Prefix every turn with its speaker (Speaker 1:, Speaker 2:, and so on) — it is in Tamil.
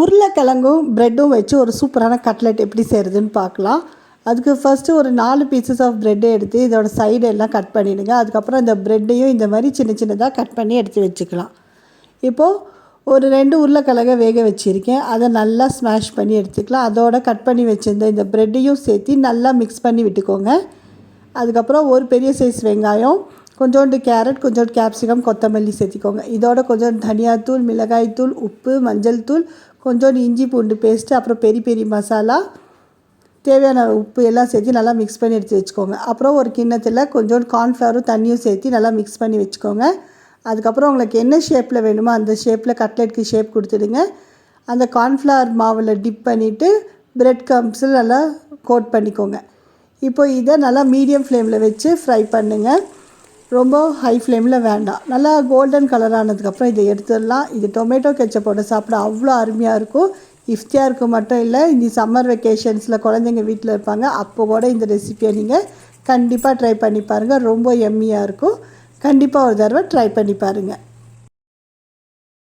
Speaker 1: உருளைக்கிழங்கும் ப்ரெட்டும் வச்சு ஒரு சூப்பரான கட்லெட் எப்படி செய்கிறதுன்னு பார்க்கலாம். அதுக்கு ஃபஸ்ட்டு ஒரு நாலு பீசஸ் ஆஃப் ப்ரெட்டை எடுத்து இதோட சைடு எல்லாம் கட் பண்ணிவிடுங்க அதுக்கப்புறம் இந்த ப்ரெட்டையும் இந்த மாதிரி சின்ன சின்னதாக கட் பண்ணி எடுத்து வச்சுக்கலாம். இப்போது ஒரு ரெண்டு உருளைக்கிழங்க வேக வச்சுருக்கேன். அதை நல்லா ஸ்மாஷ் பண்ணி எடுத்துக்கலாம். அதோட கட் பண்ணி வச்சுருந்த இந்த ப்ரெட்டையும் சேர்த்து நல்லா மிக்ஸ் பண்ணி விட்டுக்கோங்க. அதுக்கப்புறம் ஒரு பெரிய சைஸ் வெங்காயம் கொஞ்சோண்டு கேரட் கொஞ்சோண்டு கேப்சிகம் கொத்தமல்லி சேர்த்திக்கோங்க. இதோட கொஞ்சோண்டு தனியாத்தூள் மிளகாய்த்தூள் உப்பு மஞ்சள் தூள் கொஞ்சோண்டு இஞ்சி பூண்டு பேஸ்ட்டு அப்புறம் பெரிய பெரிய மசாலா தேவையான உப்பு எல்லாம் சேர்த்து நல்லா மிக்ஸ் பண்ணி எடுத்து வச்சுக்கோங்க. அப்புறம் ஒரு கிண்ணத்தில் கொஞ்சோண்டு கார்ன்ஃப்ளவரும் தண்ணியும் சேர்த்து நல்லா மிக்ஸ் பண்ணி வச்சுக்கோங்க. அதுக்கப்புறம் உங்களுக்கு என்ன ஷேப்பில் வேணுமோ அந்த ஷேப்பில் கட்லெட்க்கு ஷேப் கொடுத்துடுங்க. அந்த கார்ன்ஃப்ளவர் மாவில் டிப் பண்ணிவிட்டு பிரெட் கம்ஸில் நல்லா கோட் பண்ணிக்கோங்க. இப்போ இதை நல்லா மீடியம் ஃப்ளேமில் வச்சு ஃப்ரை பண்ணுங்கள் ரொம்ப ஹை ஃப்ளேமில் வேண்டாம். நல்லா கோல்டன் கலர் ஆனதுக்கப்புறம் இதை எடுத்துடலாம். இது டொமேட்டோ கெச்சப்போட சாப்பிட அவ்வளோ அருமையாக இருக்கும். இஃப்தியாருக்கு மட்டும் இல்லை இந்த சம்மர் வெக்கேஷன்ஸில் குழந்தைங்க வீட்டில் இருப்பாங்க. அப்போ கூட இந்த ரெசிபியை நீங்கள் கண்டிப்பாக ட்ரை பண்ணி பாருங்கள் ரொம்ப எம்மியாக இருக்கும். கண்டிப்பாக ஒரு தடவை ட்ரை பண்ணி பாருங்கள்